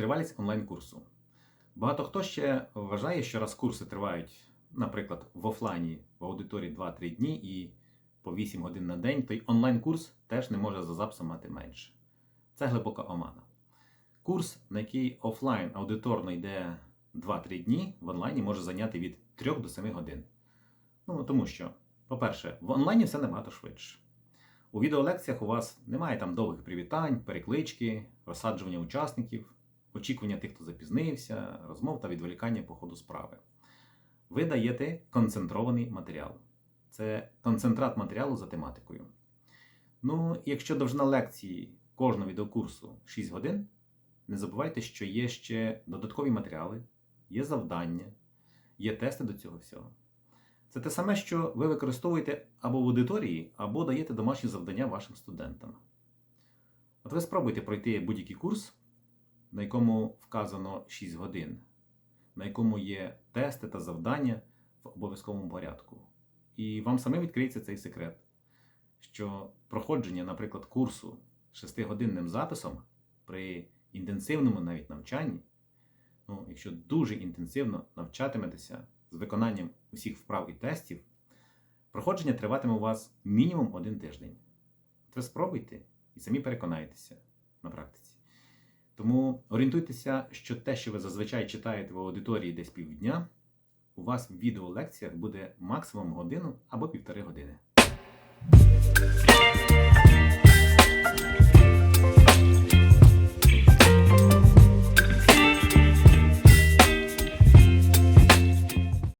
Тривалість онлайн-курсу. Багато хто ще вважає, що раз курси тривають, наприклад, в офлайні в аудиторії 2-3 дні і по 8 годин на день, то й онлайн-курс теж не може за записом мати менше. Це глибока омана. Курс, на який офлайн аудиторно йде 2-3 дні, в онлайні може зайняти від 3 до 7 годин. Ну, тому що, по-перше, в онлайні все набагато швидше. У відеолекціях у вас немає там довгих привітань, переклички, розсаджування учасників, очікування тих, хто запізнився, розмов та відволікання по ходу справи. Ви даєте концентрований матеріал. Це концентрат матеріалу за тематикою. Ну, якщо довжина лекції кожного відеокурсу 6 годин, не забувайте, що є ще додаткові матеріали, є завдання, є тести до цього всього. Це те саме, що ви використовуєте або в аудиторії, або даєте домашні завдання вашим студентам. От ви спробуйте пройти будь-який курс, на якому вказано 6 годин, на якому є тести та завдання в обов'язковому порядку. І вам самим відкриється цей секрет, що проходження, наприклад, курсу 6-годинним записом при інтенсивному навіть навчанні, ну, якщо дуже інтенсивно навчатиметеся з виконанням усіх вправ і тестів, проходження триватиме у вас мінімум один тиждень. Ви спробуйте і самі переконаєтеся на практиці. Тому орієнтуйтеся, що те, що ви зазвичай читаєте в аудиторії десь півдня, у вас в відеолекціях буде максимум годину або півтори години.